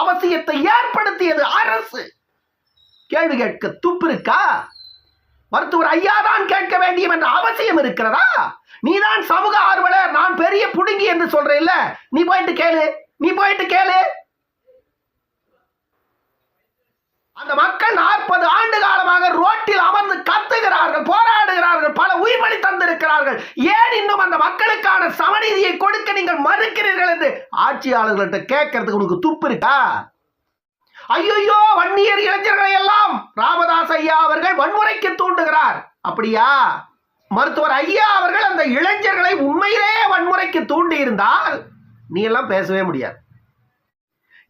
அவசியத்தை ஏற்படுத்தியது அரசு. கேள்வி கேட்க துப்பு இருக்கா? மருத்துவர் ஐயா தான் கேட்க வேண்டியம் என்ற அவசியம் இருக்கிறதா? நீ தான் சமூக ஆர்வலர் நான் பெரிய புடுங்கி என்று சொல்றேல்ல. நீ போயிட்டு கேளு நீ போயிட்டு கேளு. அந்த மக்கள் நாற்பது ஆண்டு காலமாக ரோட்டில் அமர்ந்து கத்துகிறார்கள் போராடுகிறார்கள் பல உயிர்வழி தந்திருக்கிறார்கள் ஏன் இன்னும் அந்த மக்களுக்கான சமநீதியை கொடுக்க நீங்கள் மறுக்கிறீர்கள் என்று ஆட்சியாளர்கள்ட்ட கேட்கறதுக்கு உனக்கு துப்பு இருக்கா? ஐயோ வன்னியர் இளைஞர்களை எல்லாம் ராமதாஸ் ஐயா அவர்கள் வன்முறைக்கு தூண்டுகிறார். அப்படியா? மருத்துவர் ஐயா அவர்கள் அந்த இளைஞர்களை உண்மையிலேயே வன்முறைக்கு தூண்டி இருந்தால் நீ எல்லாம் பேசவே முடியாது.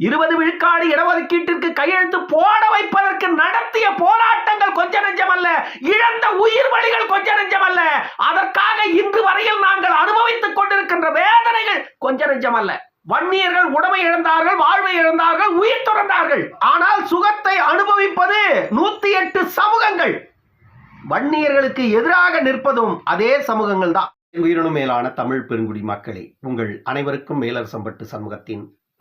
இருபது விழுக்காடு இடஒதுக்கீட்டிற்கு கையெழுத்து போட வைப்பதற்கு நடத்திய போராட்டங்கள் கொஞ்ச நெஞ்சமல்ல இழந்த உயிர் வழிகள் கொஞ்ச நெஞ்சமல்ல அதற்காக இன்று வரையில் நாங்கள் அனுபவித்துக் கொண்டிருக்கின்ற வேதனைகள் கொஞ்ச நெஞ்சமல்ல வன்னியர்கள் உடமை இழந்தார்கள் வாழ்வை இழந்தார்கள் உயிர் துறந்தார்கள். ஆனால் சுகத்தை அனுபவிப்பது நூத்தி எட்டு சமூகங்கள். வன்னியர்களுக்கு எதிராக நிற்பதும் அதே சமூகங்கள் தான். உயிரினும் மேலான தமிழ் பெருங்குடி மக்களே உங்கள் அனைவருக்கும் மேலரசம்பட்டு சமூகத்தின்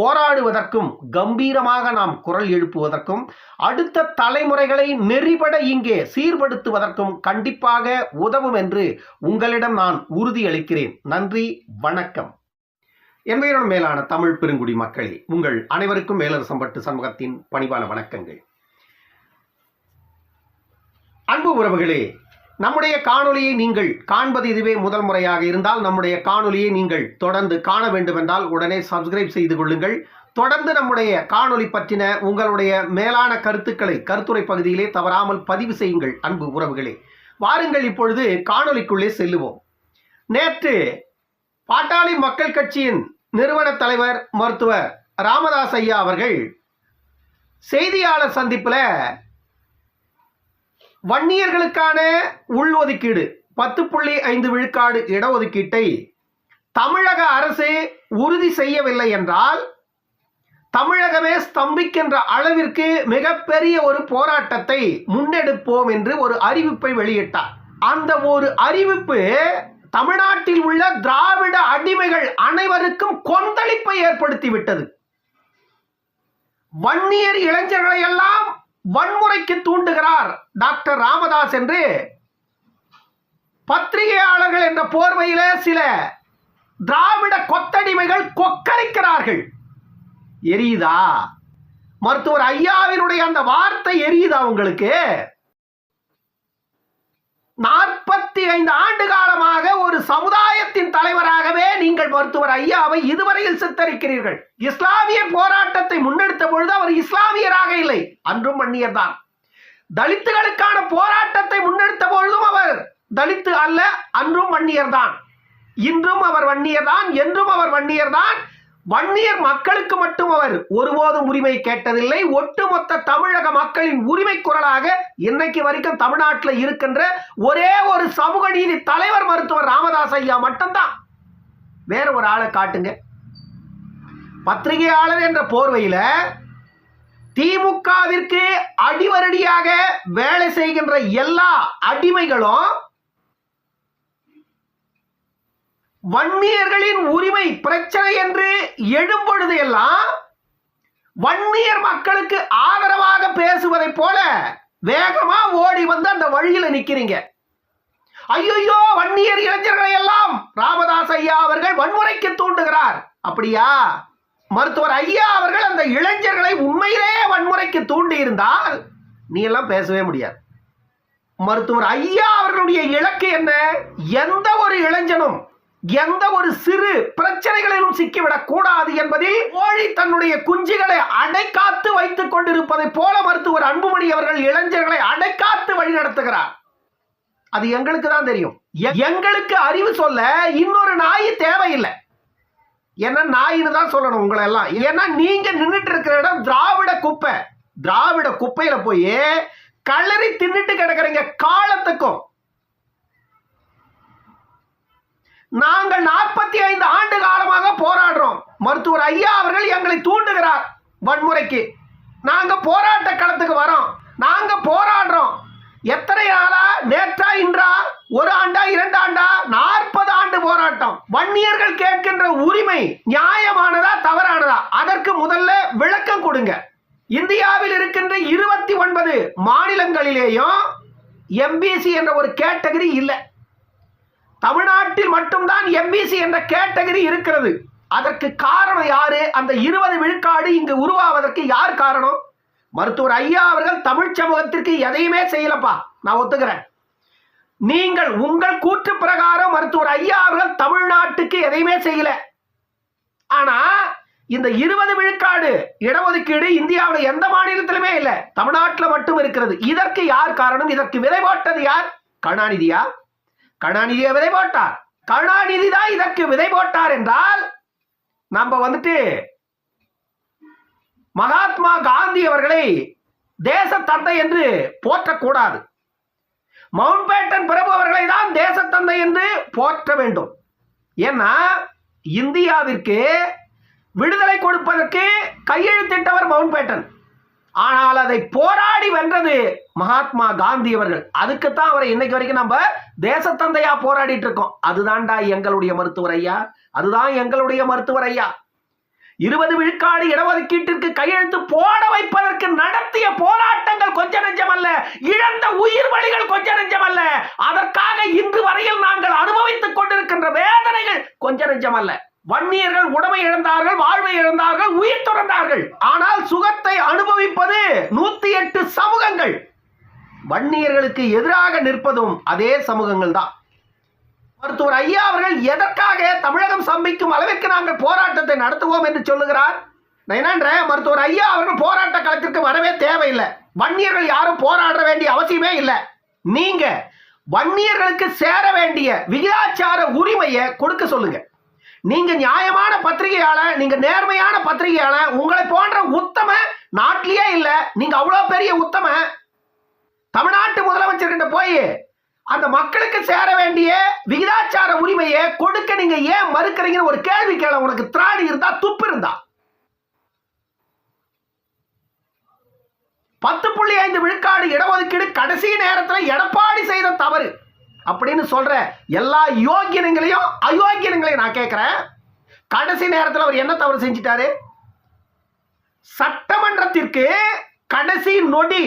போராடுவதற்கும் கம்பீரமாக நாம் குரல் எழுப்புவதற்கும் அடுத்த தலைமுறைகளை நெறிபட இங்கே சீர்படுத்துவதற்கும் கண்டிப்பாக உதவும் என்று உங்களிடம் நான் உறுதியளிக்கிறேன். நன்றி வணக்கம். என்பதன் மேலான தமிழ் பெருங்குடி மக்களே உங்கள் அனைவருக்கும் மேலரசம்பட்டு சமூகத்தின் பணிவான வணக்கங்கள். அன்பு உறவுகளே நம்முடைய காணொலியை நீங்கள் காண்பது இதுவே முதல் முறையாக இருந்தால் நம்முடைய காணொலியை நீங்கள் தொடர்ந்து காண வேண்டுமென்றால் உடனே சப்ஸ்கிரைப் செய்து கொள்ளுங்கள். தொடர்ந்து நம்முடைய காணொலி பற்றின உங்களுடைய மேலான கருத்துக்களை கருத்துரை பகுதியிலே தவறாமல் பதிவு செய்யுங்கள் அன்பு உறவுகளே. வாருங்கள் இப்பொழுது காணொலிக்குள்ளே செல்லுவோம். நேற்று பாட்டாளி மக்கள் கட்சியின் நிறுவன தலைவர் மருத்துவர் ராமதாஸ் ஐயா அவர்கள் செய்தியாளர் சந்திப்பில் வன்னியர்களுக்கான உள்ஒதுக்கீடு பத்து புள்ளி ஐந்து விழுக்காடு இடஒதுக்கீட்டை தமிழக அரசு உறுதி செய்யவில்லை என்றால் தமிழகமே ஸ்தம்பிக்கின்ற அளவிற்கு மிகப்பெரிய ஒரு போராட்டத்தை முன்னெடுப்போம் என்று ஒரு அறிவிப்பை வெளியிட்டார். அந்த ஒரு அறிவிப்பு தமிழ்நாட்டில் உள்ள திராவிட அடிமைகள் அனைவருக்கும் கொந்தளிப்பை ஏற்படுத்திவிட்டது வன்னியர் இளைஞர்களை எல்லாம் வன்முறைக்கு தூண்டுகிறார் டாக்டர் ராமதாஸ் என்று. பத்திரிகையாளர்கள் என்ற போர்வையில சில திராவிட கொத்தடிமைகள் கொக்கரிக்கிறார்கள். எரியுதா? மருத்துவர் ஐயாவினுடைய அந்த வார்த்தை எரியுதா உங்களுக்கு? நாற்பத்தி ஐந்து ஆண்டு காலமாக ஒரு சமுதாயத்தின் தலைவராகவே நீங்கள் மருத்துவர் ஐயாவை இதுவரையில் சித்தரிக்கிறீர்கள். இஸ்லாமிய போராட்டத்தை முன்னெடுத்த பொழுது அவர் இஸ்லாமியராக இல்லை. அன்றும் வன்னியர் தான். தலித்துகளுக்கான போராட்டத்தை முன்னெடுத்த பொழுதும் அவர் தலித்து அல்ல அன்றும் வன்னியர் தான். இன்றும் அவர் வன்னியர் தான் என்றும் அவர் வன்னியர் தான். வன்னியர் மக்களுக்கு மட்டும் அவர் ஒருபோதும் உரிமை கேட்டதில்லை. ஒட்டுமொத்த தமிழக மக்களின் உரிமை குரலாக இன்னைக்கு வரைக்கும் தமிழ்நாட்டில் இருக்கின்ற ஒரே ஒரு சமூக நீதி தலைவர் மருத்துவர் ராமதாஸ் ஐயா மட்டும்தான். வேற ஒரு ஆளை காட்டுங்க. பத்திரிகையாளர் என்ற போர்வையில் திமுகவிற்கு அடிவரடியாக வேலை செய்கின்ற எல்லா அடிமைகளும் வன்னியர்களின் உரிமை பிரச்சனை என்று எழும்பொழுது எல்லாம் வன்னியர் மக்களுக்கு ஆதரவாக பேசுவதை போல வேகமா ஓடி வந்து அந்த வழியில நிக்கிறீங்க. ஐயோ வன்னியர் இளைஞர்களை எல்லாம்! ராமதாஸ் ஐயா அவர்கள் வன்முறைக்கு தூண்டுகிறார். அப்படியா? மருத்துவர் ஐயா அவர்கள் அந்த இளைஞர்களை உண்மையிலே வன்முறைக்கு தூண்டி இருந்தால் நீ எல்லாம் பேசவே முடியாது. மருத்துவர் ஐயா அவர்களுடைய இலக்கு என்ன? எந்த ஒரு இளைஞனும் எந்த ஒரு சிறு பிரச்சனைகளிலும் சிக்கிவிடக் கூடாது என்பதில் கோழி தன்னுடைய குஞ்சுகளை அடைக்காத்து வைத்துக் கொண்டிருப்பதை போல மருத்துவர் அன்புமணி அவர்கள் இளைஞர்களை அடைக்காத்து வழி நடத்துகிறார் அது எங்களுக்கு தான் தெரியும். எ- எங்களுக்கு அறிவு சொல்ல இன்னொரு நாய் தேவையில்லை. என்ன நாயின்னு தான் சொல்லணும் உங்களை எல்லாம் ஏன்னா நீங்க நின்றுட்டு இருக்கிற இடம் திராவிட குப்பை. திராவிட குப்பையில போய் களறி தின்னுட்டு கிடக்குறீங்க காலத்துக்கும். நாங்கள் நாற்பத்தி ஐந்து ஆண்டு காலமாக போராடுறோம். மருத்துவர் ஐயா அவர்கள் எங்களை தூண்டுகிறார் வன்முறைக்கு. நாங்க போராட்ட களத்துக்கு வரோம். நாங்க போராடுறோம். எத்தனை நாளா? நேற்றா இன்றா ஒரு ஆண்டா இரண்டு ஆண்டா நாற்பது ஆண்டு போராட்டம். வன்னியர்கள் கேட்கின்ற உரிமை நியாயமானதா தவறானதா? அதற்கு முதல்ல விளக்கம் கொடுங்க. இந்தியாவில் இருக்கின்ற இருபத்தி ஒன்பது மாநிலங்களிலேயும் எம்பிசி என்ற ஒரு கேட்டகரி இல்லை. தமிழ்நாட்டில் மட்டும்தான் எம்பிசி என்ற கேட்டகரி இருக்கிறது. அதற்கு காரணம் யாரு? அந்த இருபது விழுக்காடு இங்கு உருவாவதற்கு யார் காரணம்? மருத்துவர் ஐயா அவர்கள் தமிழ் சமூகத்திற்கு எதையுமே செய்யலப்பா. நான் ஒத்துக்கிறேன். நீங்கள் உங்கள் கூற்று பிரகாரம் மருத்துவர் ஐயா அவர்கள் தமிழ்நாட்டுக்கு எதையுமே செய்யல. ஆனா இந்த இருபது விழுக்காடு இடஒதுக்கீடு இந்தியாவில் எந்த மாநிலத்திலுமே இல்லை. தமிழ்நாட்டில் மட்டும் இருக்கிறது. இதற்கு யார் காரணம்? இதற்கு விதை போட்டது யார்? கருணாநிதியா? கருணாநிதியை விதை போட்டார்? கருணாநிதி தான் இதற்கு விதை போட்டார் என்றால் நம்ம வந்துட்டு மகாத்மா காந்தி அவர்களை தேச தந்தை என்று போற்றக்கூடாது. மவுண்ட் பேட்டன் பிரபு அவர்களை தான் தேச தந்தை என்று போற்ற வேண்டும். ஏன்னா இந்தியாவிற்கு விடுதலை கொடுப்பதற்கு கையெழுத்திட்டவர் மவுண்ட் பேட்டன் ஆனால் அதை போராடி வென்றது மகாத்மா காந்தி அவர்கள். அதுக்குத்தான் அவரை இன்னைக்கு வரைக்கும் நம்ம தேசத்தந்தையா போராடிட்டு இருக்கோம். அதுதான்டா எங்களுடைய மருத்துவர் ஐயா. அதுதான் எங்களுடைய மருத்துவர் ஐயா. இருபது விழுக்காடு இடஒதுக்கீட்டிற்கு கையெழுத்து போட வைப்பதற்கு நடத்திய போராட்டங்கள் கொஞ்ச நெஞ்சமல்ல இழந்த உயிர் வழிகள் கொஞ்ச நெஞ்சமல்ல அதற்காக இன்று வரையில் நாங்கள் அனுபவித்துக் கொண்டிருக்கின்ற வேதனைகள் கொஞ்ச நெஞ்சமல்ல வன்னியர்கள் உடமை இழந்தார்கள் வாழ்வை இழந்தார்கள் உயிர் துறந்தார்கள். ஆனால் சுகத்தை அனுபவிப்பது நூத்தி எட்டு சமூகங்கள். வன்னியர்களுக்கு எதிராக நிற்பதும் அதே சமூகங்கள் தான். மருத்துவர் ஐயா அவர்கள் எதற்காக தமிழகம் சம்பிக்கும் அளவிற்கு நாங்கள் போராட்டத்தை நடத்துவோம் என்று சொல்லுகிறார்? நான் மருத்துவர் ஐயா அவர்கள் போராட்ட களத்திற்கு வரவே தேவையில்லை. வன்னியர்கள் யாரும் போராட வேண்டிய அவசியமே இல்லை. நீங்க வன்னியர்களுக்கு சேர வேண்டிய விகிதாச்சார உரிமையை கொடுக்க சொல்லுங்க. நீங்க நியாயமான பத்திரிகையாளர் நீங்க நேர்மையான பத்திரிகையாளர் உங்களை போன்ற உத்தம நாட்டிலேயே இல்லை. நீங்க அவ்வளவு பெரிய உத்தம. தமிழ்நாட்டு முதலமைச்சர்கிட்ட போய் அந்த மக்களுக்கு சேர வேண்டிய விகிதாச்சார உரிமையை கொடுக்க நீங்க ஏன் மறுக்கிறீங்கன்னு ஒரு கேள்வி கேள உனக்கு திராணி இருந்தா துப்பு இருந்தா. பத்து புள்ளி ஐந்து விழுக்காடு இடஒதுக்கீடு கடைசி நேரத்தில் எடப்பாடி செய்த தவறு. அப்படின்னு சொல்ற எல்லா யோகியனங்களையும் அயோக்கியனங்களையும் நான் கேட்கிறேன். கடைசி நேரத்தில் அவர் என்ன தவறு செஞ்சிட்டாரு? சட்டமன்றத்திற்கு கடைசி நொடி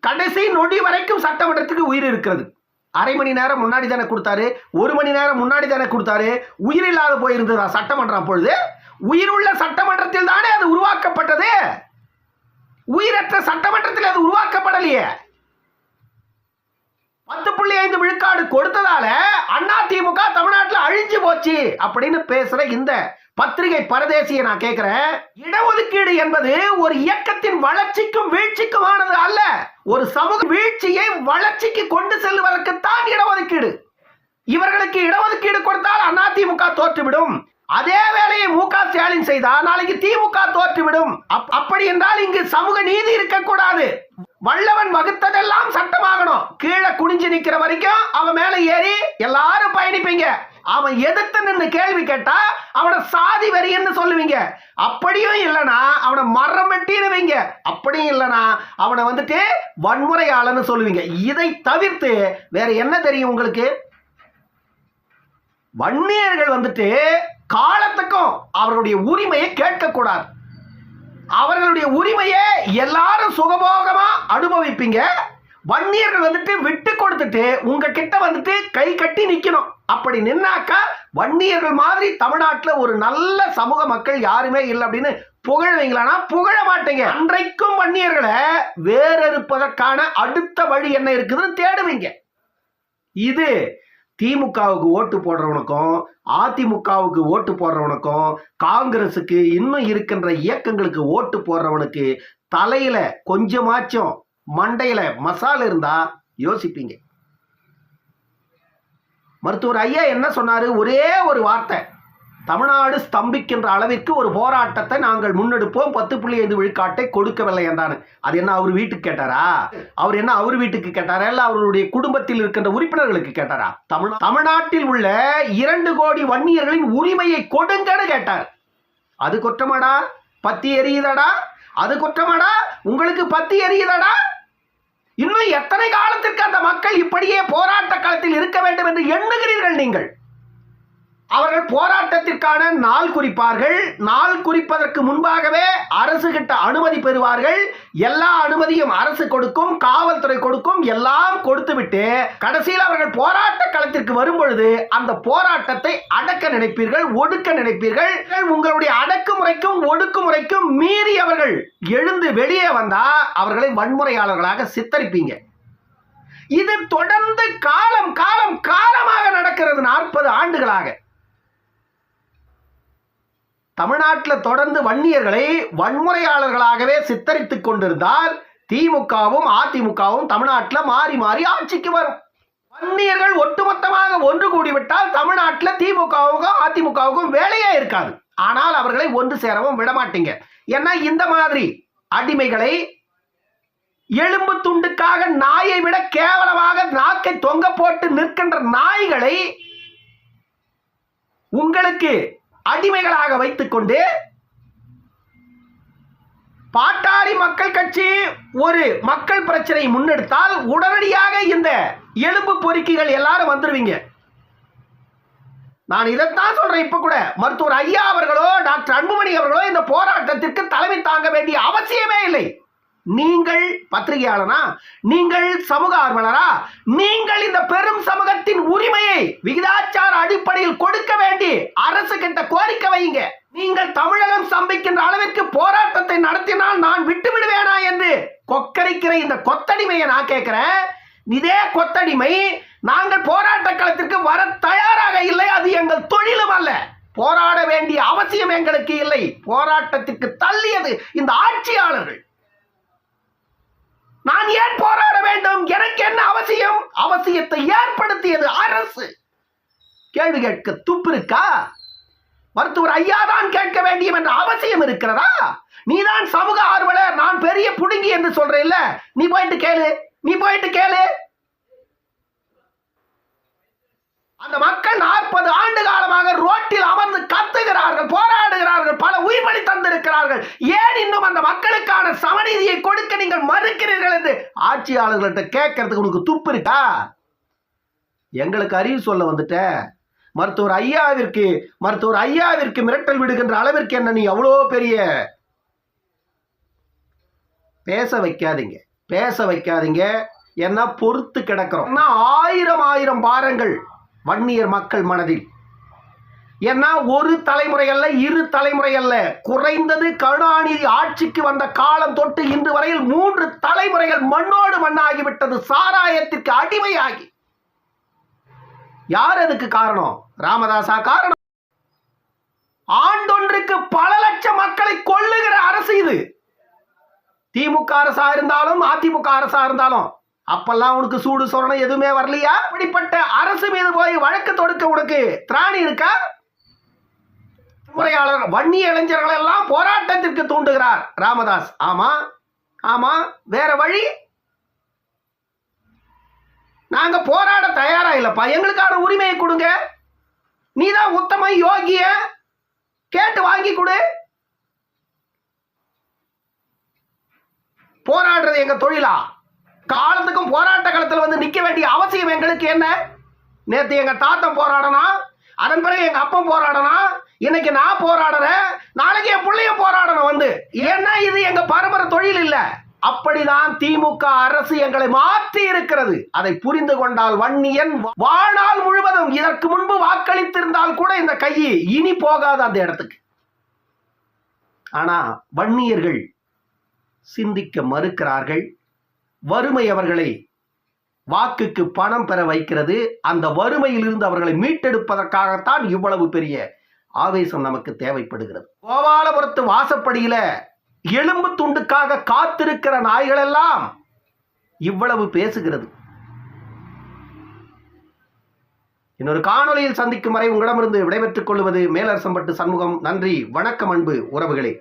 கடைசி நொடி வரைக்கும் சட்டமன்றத்துக்கு உயிர் இருக்கிறது. அரை மணி நேரம் முன்னாடி தானே கொடுத்தாரு ஒரு மணி நேரம் முன்னாடி தானே கொடுத்தாரு உயிர் இல்லாத போயிருந்ததா சட்டமன்றம் அப்பொழுது? உள்ள சட்டமன்றத்தில் தானே அது உருவாக்கப்பட்டது? உயிரற்ற சட்டமன்றத்தில் அது உருவாக்கப்படலையே. பத்து புள்ளி ஐந்து விழுக்காடு கொடுத்ததால அண்ணா திமுக தமிழ்நாட்டில் அழிஞ்சு போச்சு அப்படின்னு பேசுற இந்த பத்திரிகை பரதேசியை நான் கேட்கிறேன் இடஒதுக்கீடு என்பது ஒரு இயக்கத்தின் வளர்ச்சிக்கும் வீழ்ச்சிக்குமானது அல்ல. ஒரு சமூக வீழ்ச்சியை வளர்ச்சிக்கு கொண்டு செல்வதற்குத்தான் இடஒதுக்கீடு. இவர்களுக்கு இடஒதுக்கீடு கொடுத்தால் அதிமுக தோற்றுவிடும். அதே வேலையை மு க ஸ்டாலின் செய்தால் நாளைக்கு திமுக தோற்றுவிடும். அப்- அப்படி என்றால் இங்கு சமூக நீதி இருக்கக்கூடாது. வல்லவன் வகுத்ததெல்லாம் சட்டமாகணும். கீழே குனிஞ்சு நிக்கிற வரைக்கும் அவன் மேல ஏறி எல்லாரும் பயணிப்பீங்க. அவன் எதிர்த்து நின்று கேள்வி கேட்டா அவனை சாதி வரின்னு சொல்லுவீங்க. அப்படியும் இல்லைனா அவனை மரம் வெட்டிடுவீங்க. அப்படியும் இல்லைனா அவனை வந்துட்டு வன்முறையாளன்னு சொல்லுவீங்க. இதை தவிர்த்து வேற என்ன தெரியும் உங்களுக்கு? வன்னியர்கள் வந்துட்டு காலத்துக்கும் அவர்களுடைய உரிமையை கேட்கக்கூடாது. அவர்களுடைய உரிமையை எல்லாரும் சுகபோகமா அனுபவிப்பீங்க. வன்னியர்கள் வந்துட்டு விட்டு கொடுத்துட்டு உங்ககிட்ட வந்துட்டு கை கட்டி நிக்கணும். அப்படி நின்னாக்கா வன்னியர்கள் மாதிரி தமிழ்நாட்டில் ஒரு நல்ல சமூக மக்கள் யாருமே இல்லை அப்படின்னு புகழ்வீங்களானா புகழ மாட்டீங்க. அன்றைக்கும் வன்னியர்களை வேறறுப்பதற்கான அடுத்த வழி என்ன இருக்குதுன்னு தேடுவீங்க. இது திமுகவுக்கு ஓட்டு போடுறவனுக்கும் அதிமுகவுக்கு ஓட்டு போடுறவனுக்கும் காங்கிரஸுக்கு இன்னும் இருக்கின்ற இயக்கங்களுக்கு ஓட்டு போடுறவனுக்கு தலையில கொஞ்சமாச்சும் மண்டையில மசால் இருந்தா யோசிப்பீங்க. மருத்துவர் ஐயா என்ன சொன்னாரு? ஒரே ஒரு வார்த்தை. தமிழ்நாடு ஸ்தம்பிக்கின்ற அளவிற்கு ஒரு போராட்டத்தை நாங்கள் முன்னெடுப்போம். பத்து புள்ளி ஐந்து விழுக்காட்டை கொடுக்கவில்லை என்றான் அது என்ன அவர் வீட்டுக்கு கேட்டாரா? அவர் என்ன அவர் வீட்டுக்கு கேட்டாரா? இல்லை அவருடைய குடும்பத்தில் இருக்கின்ற உறுப்பினர்களுக்கு கேட்டாரா? தமிழ் தமிழ்நாட்டில் உள்ள இரண்டு கோடி வன்னியர்களின் உரிமையை கொடுங்கன்னு கேட்டார். அது குற்றமாடா? பத்தி எரியுதடா? அது குற்றமாடா? உங்களுக்கு பத்தி எரியுதடா? இன்னும் எத்தனை காலத்திற்கு அந்த மக்கள் இப்படியே போராட்ட களத்தில் இருக்க வேண்டும் என்று எண்ணுகிறீர்கள் நீங்கள்? அவர்கள் போராட்டத்திற்கான நாள் குறிப்பார்கள். நாள் குறிப்பதற்கு முன்பாகவே அரசு கிட்ட அனுமதி பெறுவார்கள். எல்லா அனுமதியும் அரசு கொடுக்கும் காவல்துறை கொடுக்கும் எல்லாம் கொடுத்துவிட்டு கடைசியில் அவர்கள் போராட்ட களத்திற்கு வரும்பொழுது அந்த போராட்டத்தை அடக்க நினைப்பீர்கள் ஒடுக்க நினைப்பீர்கள். உங்களுடைய அடக்குமுறைக்கும் ஒடுக்குமுறைக்கும் மீறி அவர்கள் எழுந்து வெளியே வந்தா அவர்களை வன்முறையாளர்களாக சித்தரிப்பீங்க. இது தொடர்ந்து காலம் காலம் காலமாக நடக்கிறது நாற்பது ஆண்டுகளாக. தமிழ்நாட்டில் தொடர்ந்து வன்னியர்களை வன்முறையாளர்களாகவே சித்தரித்து கொண்டிருந்தால் திமுகவும் அதிமுகவும் தமிழ்நாட்டில் மாறி மாறி ஆட்சிக்கு வரும். வன்னியர்கள் ஒட்டுமொத்தமாக ஒன்று கூடிவிட்டால் தமிழ்நாட்டில் திமுகவுக்கும் அதிமுகவுக்கும் வேலையே இருக்காது. ஆனால் அவர்களை ஒன்று சேரவும் விட மாட்டீங்க ஏன்னா இந்த மாதிரி அடிமைகளை எலும்பு துண்டுக்காக நாயை விட கேவலமாக நாக்கை தொங்க போட்டு நிற்கின்ற நாய்களை உங்களுக்கு அடிமைகளாக வைத்துக்கொண்டு பாட்டாளி மக்கள் கட்சி ஒரு மக்கள் பிரச்சனையை முன்னெடுத்தால் உடனடியாக இந்த எலும்பு பொறுக்கிகள் எல்லாரும் வந்துடுவீங்க நான் இதைத்தான் சொல்றேன் இப்ப கூட. மருத்துவர் ஐயா அவர்களோ டாக்டர் அன்புமணி அவர்களோ இந்த போராட்டத்திற்கு தலைமை தாங்க வேண்டிய அவசியமே இல்லை. நீங்கள் பத்திரிகையாளனா? நீங்கள் சமூக ஆர்வலரா? நீங்கள் இந்த பெரும் சமூகத்தின் உரிமையை விகிதாச்சார அடிப்படையில் கொடுக்க வேண்டி அரசு கிட்ட கோரிக்கை வைங்க நீங்கள் தமிழகம் சம்பிக்கின்ற அளவிற்கு போராட்டத்தை நடத்தினால் நான் விட்டு விடுவேனா என்று கொக்கரிக்கிற இந்த கொத்தடிமையை நான் கேட்கிறேன். இதே கொத்தடிமை நாங்கள் போராட்ட களத்திற்கு வர தயாராக இல்லை. அது எங்கள் தொழிலும் அல்ல. போராட வேண்டிய அவசியம் எங்களுக்கு இல்லை. போராட்டத்திற்கு தள்ளியது இந்த ஆட்சியாளர்கள். நான் ஏன் போராட வேண்டும்? எனக்கு என்ன அவசியம்? அவசியத்தை ஏற்படுத்தியது அரசு. கேள்வி கேட்க துப்பு இருக்கா? மருத்துவர் ஐயா தான் கேட்க வேண்டியம் என்ற அவசியம் இருக்கிறதா? நீதான் சமூக ஆர்வலர் நான் பெரிய புடுங்கி என்று சொல்றேல்ல. நீ போயிட்டு கேளு. நீ போயிட்டு கேளு. அந்த மக்கள் நாற்பது ஆண்டு காலமாக ரோட்டில் அமர்ந்து கத்துகிறார்கள். போற பல பலி தந்திருக்கிறார்கள். ஏன் இன்னும் அந்த மக்களுக்கான சமநீதியை கொடுக்க நீங்கள் மறுக்கிறீர்கள் என்று ஆட்சியாளர்கள்ட்ட கேட்கறதுக்கு உனக்கு துப்பு இருக்கா எங்களுக்கு அறிவு சொல்ல வந்துட்ட. மருத்துவர் ஐயாவிற்கு மருத்துவர் ஐயாவிற்கு மிரட்டல் விடுகின்ற அளவிற்கு என்ன நீ அவ்வளோ பெரிய? பேச வைக்காதீங்க. பேச வைக்காதீங்க. ஏன்னா பொறுத்து கிடக்கிறோம். ஆயிரம் ஆயிரம் பாரங்கள் வன்னியர் மக்கள் மனதில். ஏன்னா ஒரு தலைமுறை அல்ல இரு தலைமுறை அல்ல. குறைந்தது கருணாநிதி ஆட்சிக்கு வந்த காலம் தொட்டு இன்று வரையில் மூன்று தலைமுறைகள் மண்ணோடு மண்ணாகிவிட்டது சாராயத்திற்கு அடிமையாகி. யார் அதுக்கு காரணம்? ராமதாசா காரணம். ஆண்டொன்றுக்கு பல லட்சம் மக்களை கொள்ளுகிற அரசு இது. திமுக அரசா இருந்தாலும் அதிமுக அரசா இருந்தாலும் அப்பெல்லாம் உனக்கு சூடு சொரணம் எதுவுமே வரலையா? இப்படிப்பட்ட அரசு மீது போய் வழக்கு தொடுக்க உனக்கு திராணி இருக்கா? உரையாளர் வன்னிய இளைஞர்கள் எல்லாம் போராட்டத்திற்கு தூண்டுகிறார். ராமதாஸ் ஆமா? ஆமா? வேற வழி? நாங்க போராட தயாரா இல்லப்பா. எங்களுக்கான உரிமையை கொடுங்க. நீதான் உத்தம யோகிய. கேட்டு வாங்கி கொடு. போராடுறது எங்க தொழிலா? காலத்துக்கும் போராட்ட களத்தில் வந்து நிற்க வேண்டிய அவசியம் எங்களுக்கு என்ன? நேற்று எங்க தாத்தன் போராடனா அதன் பிறகு எங்க அப்பன் போராடனா இன்னைக்கு நான் போராடுறேன் நாளைக்கு என் பிள்ளையும் போராடணும் வந்து. ஏன்னா இது எங்க பரம்பரை தொழில் இல்லை. அப்படிதான் திமுக அரசு எங்களை மாற்றி இருக்கிறது. அதை புரிந்து கொண்டால் வன்னியன் வாழ்நாள் முழுவதும் இதற்கு முன்பு வாக்களித்திருந்தால் கூட இந்த கையை இனி போகாது அந்த இடத்துக்கு. ஆனா வன்னியர்கள் சிந்திக்க மறுக்கிறார்கள். வறுமை அவர்களை வாக்குக்கு பணம் பெற வைக்கிறது. அந்த வறுமையிலிருந்து அவர்களை மீட்டெடுப்பதற்காகத்தான் இவ்வளவு பெரிய ஆவேசம் நமக்கு தேவைப்படுகிறது. கோபாலபுரத்து வாசப்படியில எலும்பு துண்டுக்காக காத்திருக்கிற நாய்கள் எல்லாம் இவ்வளவு பேசுகிறது. இன்னொரு காணொலியில் சந்திக்கும் வரை உங்களிடமிருந்து விடைபெற்றுக் கொள்வது மேலரசம்பட்டு சண்முகம். நன்றி வணக்கம் அன்பு உறவுகளே.